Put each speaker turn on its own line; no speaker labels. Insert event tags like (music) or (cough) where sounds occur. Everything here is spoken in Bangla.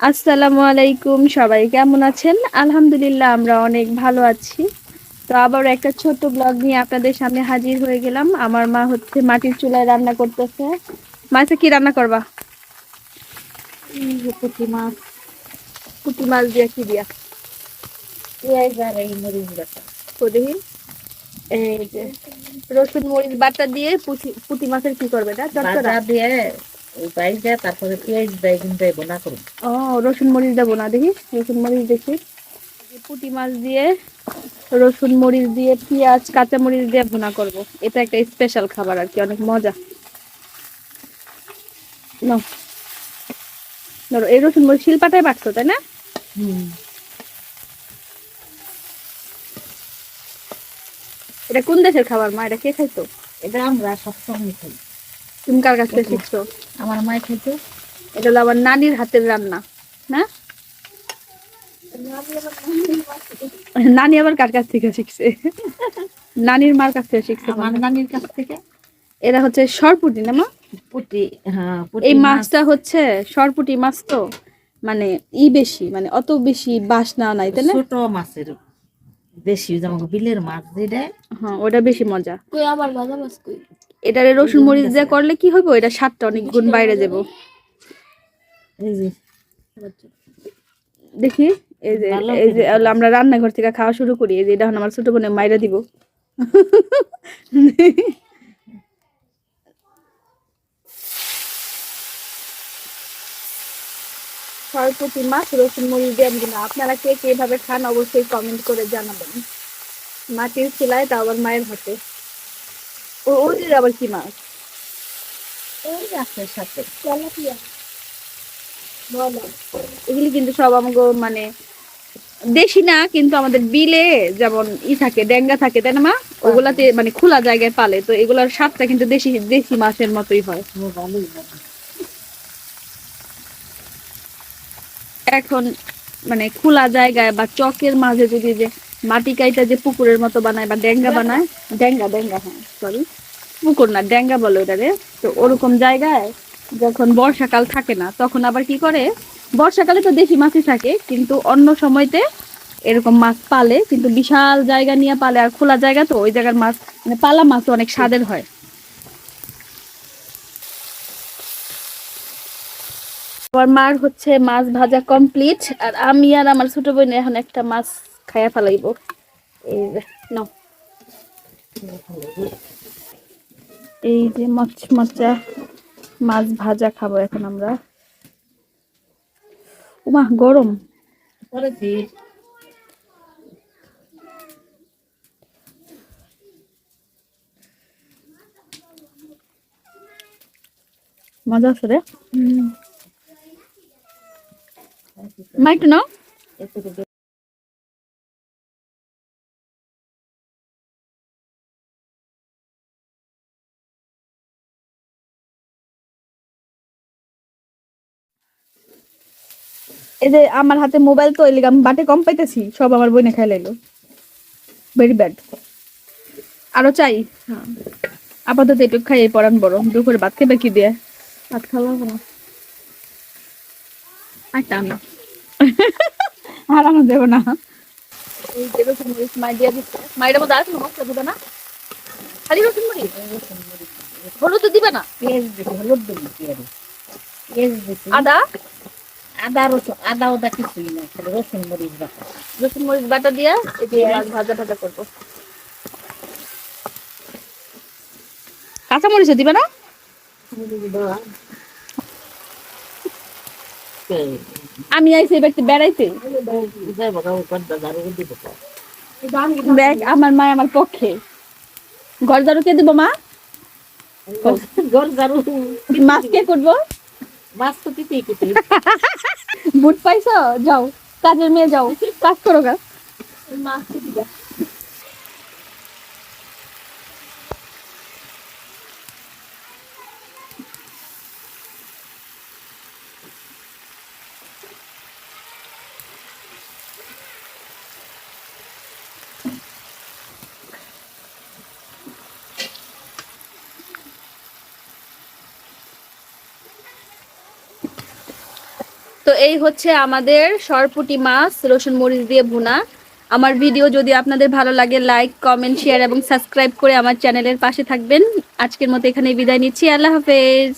আসসালামু আলাইকুম সবাই কেমন আছেন? আলহামদুলিল্লাহ আমরা অনেক ভালো আছি। তো আবার একটা ছোট ব্লগ নিয়ে আপনাদের সামনে হাজির হয়ে গেলাম। আমার মা হচ্ছে মাটির চুলায় রান্না করতেছে। মাছে কি রান্না করবা?
পুঁটি মাছ।
পুঁটি মাছ দিয়া কি দিয়া?
পেঁয়াজ আর এই মরিচ বাটা।
তো দেখি এই যে রসুন মরিচ বাটা দিয়ে পুঁটি পুঁটি মাছের কি করবে? চটচড়া
দিয়ে ওই তারপরে পেঁয়াজ দেয় কিন্তু বোনা করুন।
ও রসুন মরিচ দেবো না দেখি রসুন মরিচ দেখি। পুঁটি মাছ দিয়ে রসুন মরিচ দিয়ে পেঁয়াজ কাঁচা মরিচ দিয়ে ভুনা করব। এটা একটা স্পেশাল খাবার আর কি অনেক মজা। ধরো এই রসুন মরিচ শিলপাটায় বাটছো তাই না? এটা কোন দেশের খাবার মা? এটা কে খাইতো?
এটা আমরা সবসময় খাই।
তুমি কার কাছ থেকে শিখছো?
আমার মায় খাইতো।
এটা হলো আমার নানির হাতের রান্না না? নানি আবার কার কাছ থেকে শিখছে? নানির মার কাছ থেকে শিখছে
আমার নানির কাছ থেকে?
এরা হচ্ছে সরপুটি না মা?
পুটি হ্যাঁ
এই মাছটা হচ্ছে সরপুটি মাছ তো মানে ই বেশি মানে অত বেশি বাসনা নাই তাই না?
ছোট মাছের দেশি যেমন বিলের মাছ যেটা।
হ্যাঁ ওটা বেশি মজা।
কই আবার ভাজা মাছ কই?
এটারে রসুন মরিচ দিয়ে করলে কি হবে এটা স্বাদটা অনেক গুণ বাইরে যাব। দেখি এই যে এই যে আমরা রান্নাঘর থেকে খাওয়া শুরু করি। এই যে এটা আমার ছোট বোনের মাইরা দিব। সরপুটি মাছ রসুন মরিচ দিয়ে কিনা আপনারা কে কে এভাবে খান অবশ্যই কমেন্ট করে জানাবেন। মাটির চুলায় তা আবার মায়ের হাতে। ও ওই আবার কি মাছ?
ওই গাছের সাথে
এগুলি কিন্তু সব আমাকে মানে দেশি না কিন্তু আমাদের বিলে যেমন ই থাকে ডেঙ্গা থাকে তাই না মা? ওগুলাতে মানে খোলা জায়গায় পালে তো এগুলার স্বাদটা কিন্তু দেশি দেশি মাছের মতোই হয়। এখন মানে খোলা জায়গায় বা চকের মাঝে যদি যে মাটি কাইটা যে পুকুরের মতো বানায় বা ডেঙ্গা বানায় ডেঙ্গা ডেঙ্গা হ্যাঁ সরি পুকুর না ডেঙ্গা বলে ওটারে তো ওরকম জায়গায় যখন বর্ষাকাল থাকে না তখন আবার কি করে বর্ষাকালে তো দেশি মাছই থাকে কিন্তু অন্য সময়তে এরকম মাছ পালে কিন্তু বিশাল জায়গা নিয়ে পালে আর খোলা জায়গা তো ওই জায়গার মাছ মানে পালা মাছ অনেক স্বাদের হয়। আমার মার হচ্ছে মাছ ভাজা কমপ্লিট আর আমি আর আমার ছোট বোন এখন একটা মাছ খাইয়া ফেলাইবো। এই যে নাও। এই যে মাছ মাচা মাছ ভাজা খাব এখন আমরা। উমা গরম। মজা আছে রে? মা একটু নাও। এই যে আমার হাতে মোবাইল তো এলিগে আমি বাটে কম পাইতেছি সব আমার বইনে খাই লাইলো। ভেরি ব্যাড আরও চাই। হ্যাঁ। আপাতত একটু খাই এই পরান বড়। দুপুরে ভাত খেবে কি দিয়ে? ভাত খাওয়া না। আর টানো (laughs) আর আমার দেবো না। এই যে মরিচ মাই দিয়ে দিচ্ছে। মায়ের মধ্যে আর কোনো মশলা দেবে না? খালি রসুন মরিচ? হলুদ দিবে না?
পেঁয়াজ হলুদ পেঁয়াজ
আদা?
আদা রসুন আদা ওদা কিছুই না খালি রসুন মরিচ বাটা।
রসুন মরিচ বাটা দিয়ে যে মাছ ভাজা ভাজা করব। কাঁচা মরিচ দিবে না? আমি আইছি ব্যক্তি বেড়াইতে দেখ আমার মা আমার পক্ষে। ঘর ঝাড়ু কে দিব মা? মাছ কে করব?
মাছ তো দিতেই কুটি।
যাও। কাজের মেয়ে যাও। কাজ করো গা।
মাছ
তো এই হচ্ছে আমাদের সরপুটি মাছ, রসুন মরিচ দিয়ে ভুনা। আমার ভিডিও যদি আপনাদের ভালো লাগে লাইক কমেন্ট শেয়ার এবং সাবস্ক্রাইব করে আমার চ্যানেলের পাশে থাকবেন। আজকের মতো এখানে বিদায় নিচ্ছি। আল্লাহ হাফেজ।